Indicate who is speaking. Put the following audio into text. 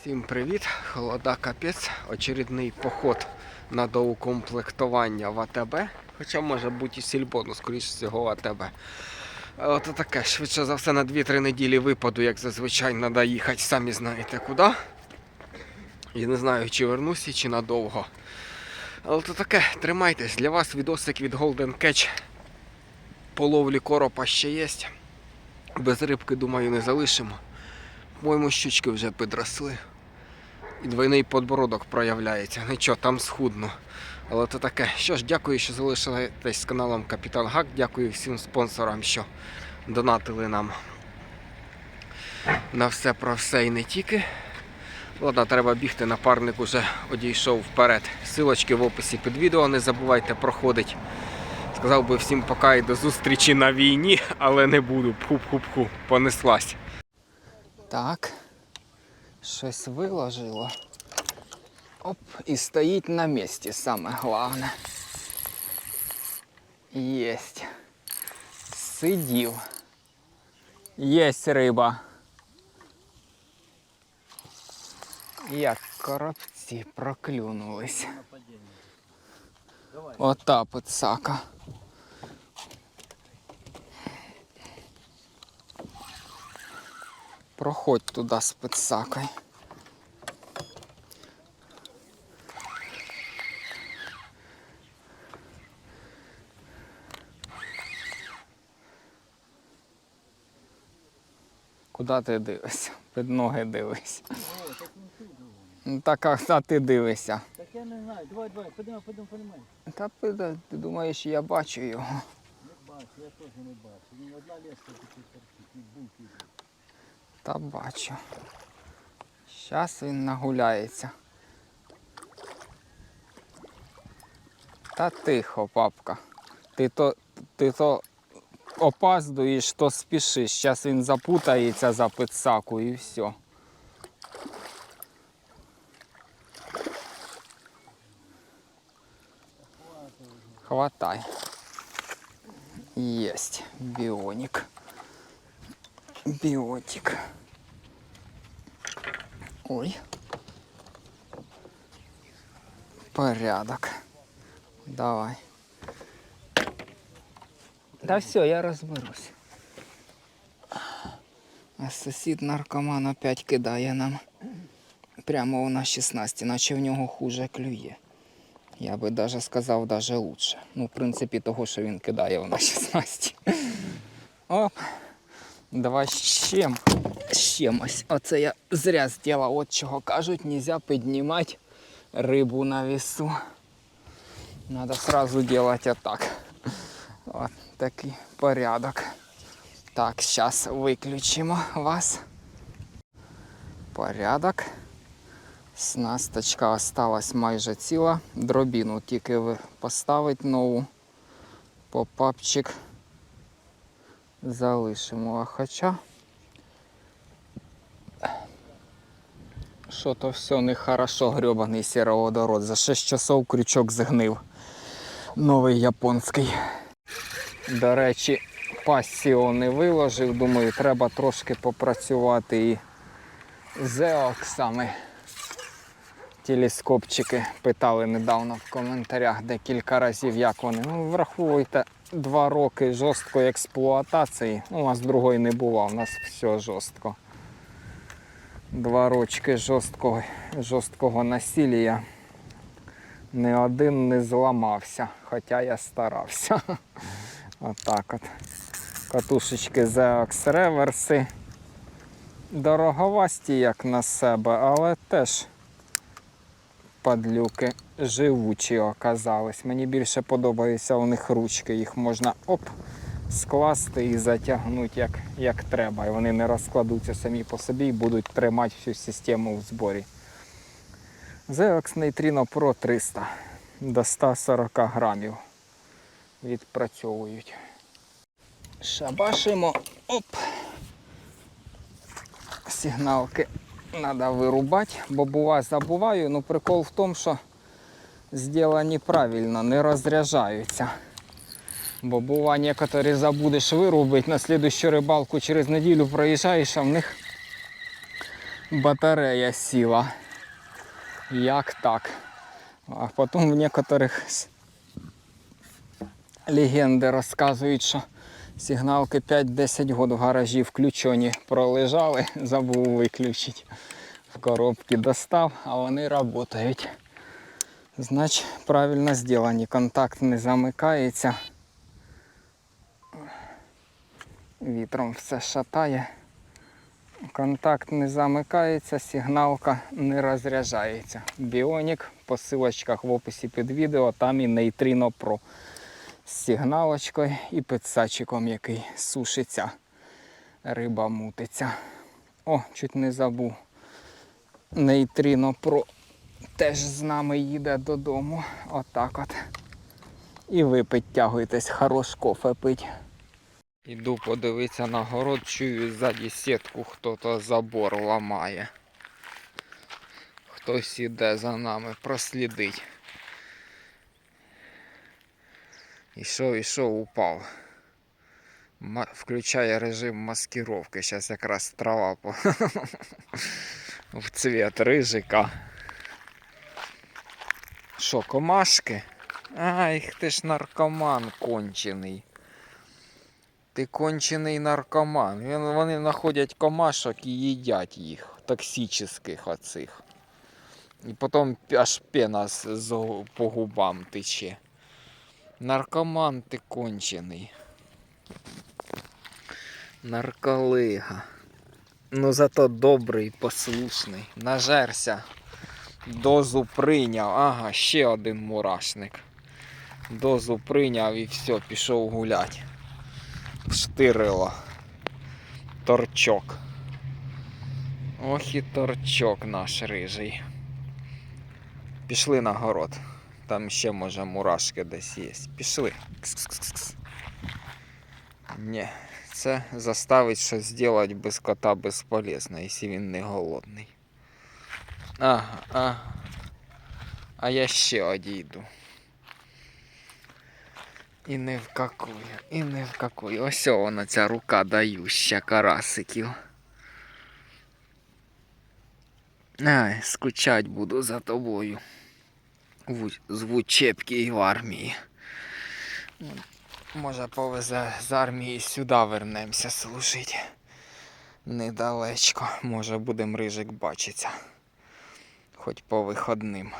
Speaker 1: Всім привіт! Холода капець. Очередний поход на доукомплектування в АТБ. Хоча може бути і сільбо, ну скоріш всього АТБ. От таке, швидше за все на 2-3 неділі випаду, як зазвичай треба їхати, самі знаєте куди. І не знаю, чи вернуся, чи надовго. Але то таке, тримайтесь, для вас відосик від Golden Catch. По ловлі коропа ще є. Без рибки, думаю, не залишимо. По-моєму, щучки вже підросли. І двойний подбородок проявляється. Нічого, там схудно. Але то таке. Що ж, дякую, що залишились з каналом Капітан Гак. Дякую всім спонсорам, що донатили нам на все про все і не тільки. Ладно, треба бігти, напарник уже одійшов вперед. Силочки в описі під відео, не забувайте проходить. Сказав би всім пока і до зустрічі на війні, але не буду. Пху-пху-пху, понеслась. Так, щось виложило. Оп, і стоїть на місці, саме головне. Єсть. Сидів. Єсть риба. Як коробці проклюнулись. Ота пицака. Проходь туди з пицакою. Куди ти дивишся? Під ноги дивись. Ну, Так, а ти дивишся.
Speaker 2: Так я не знаю. Давай, давай, подимо, подимо, подимо.
Speaker 1: Та пи- ти думаєш, я бачу його.
Speaker 2: Не бачу, я теж не бачу. Він одна леска тут торчить, і булки.
Speaker 1: Та бачу. Щас він нагуляється. Та тихо, папка. Ти то, ти то опаздуєш, то спішиш. Щас він запутається за пицаку і все. Хватай. Есть бионик. Биотик. Ой. Порядок. Давай. Да все, я розберусь. А сусід наркоман опять кидає нам прямо у нас 16, наче в нього хуже клює. Я би даже сказав, даже лучше. Ну, в принципі, того, що він кидає у нас 16. Оп. Давай ще, з чимось. Оце я зря зробила. От чого кажуть, нельзя піднімати рибу на весу. Надо сразу делать отак. От такий порядок. Так, зараз виключимо вас. Порядок. Снасточка осталась майже ціла. Дробіну тільки ви- поставить нову. Попапчик залишимо. А хоча. Що то все нехорошо грьобаний сіроводород. За 6 часов крючок згнив. Новий японський. До речі, пасіо не виложив. Думаю, треба трошки попрацювати і з еоксами. Телескопчики питали недавно в коментарях декілька разів, як вони. Ну, враховуйте два роки жорсткої експлуатації. Ну, у нас другої не було, у нас все жорстко. Два рочки жорсткого, жорсткого насілля. Ні один не зламався, хоча я старався. Отак от. Катушечки Zeox реверси. Дороговасті, як на себе, але теж падлюки живучі оказались. Мені більше подобаються у них ручки. Їх можна оп, скласти і затягнути як, як треба. І вони не розкладуться самі по собі і будуть тримати всю систему в зборі. Zeox Neutrino Pro 300 до 140 грамів відпрацьовують. Шабашимо. Оп. Сигналки треба вирубати, бо бува забуваю. Ну прикол в тому, що зроблені правильно, не розряджаються. Бо бува некоторі забудеш вирубити, на слідущу рибалку через неділю проїжджаєш, а в них
Speaker 3: батарея сіла. Як так? А потім в некоторих с- легенди розказують, що сигналки 5-10 год в гаражі включені пролежали, забув виключити. В коробки достав, а вони працюють. Значить, правильно зроблені. Контакт не замикається. Вітром все шатає. Контакт не замикається, сигналка не розряджається. Біонік по силочках в описі під відео, там і Neutrino Pro з сигналочкою і підсачиком, який сушиться. Риба мутиться. О, чуть не забув. Neutrino Pro теж з нами їде додому. Отак от. І ви підтягуєтесь, хорош кофе пить. Іду подивитися на город, чую ззаді сітку, хто-то забор ламає. Хтось іде за нами, прослідить. Ішов, ішов, упав. Включає режим маскировки. Зараз якраз трава по... в цвет рижика. Що, комашки? Ай, ти ж наркоман кончений. Ти кончений наркоман. Вони знаходять комашок і їдять їх, токсичних оцих. І потім аж пена по губам тече. Наркоман ти кончений. Нарколига. Ну зато добрий, послушний. Нажерся. Дозу прийняв. Ага, ще один мурашник. Дозу прийняв і все, пішов гулять. Штирило. Торчок. Ох і торчок наш рижий. Пішли на город. Там ще може мурашки десь є. Пішли. Кс-кс-кс-кс. Ні, це заставить щось зробити без кота безполезно, якщо він не голодний. Ага, ага. А я ще одійду. І не в какую, і не в какую. Ось вона ця рука дающа карасиків. Ай, скучать буду за тобою. В, з Вучебки і в армії. Ну, Може повезе з армії сюди вернемося служити. Недалечко. Може будем рижик бачиться. Хоч по виходним.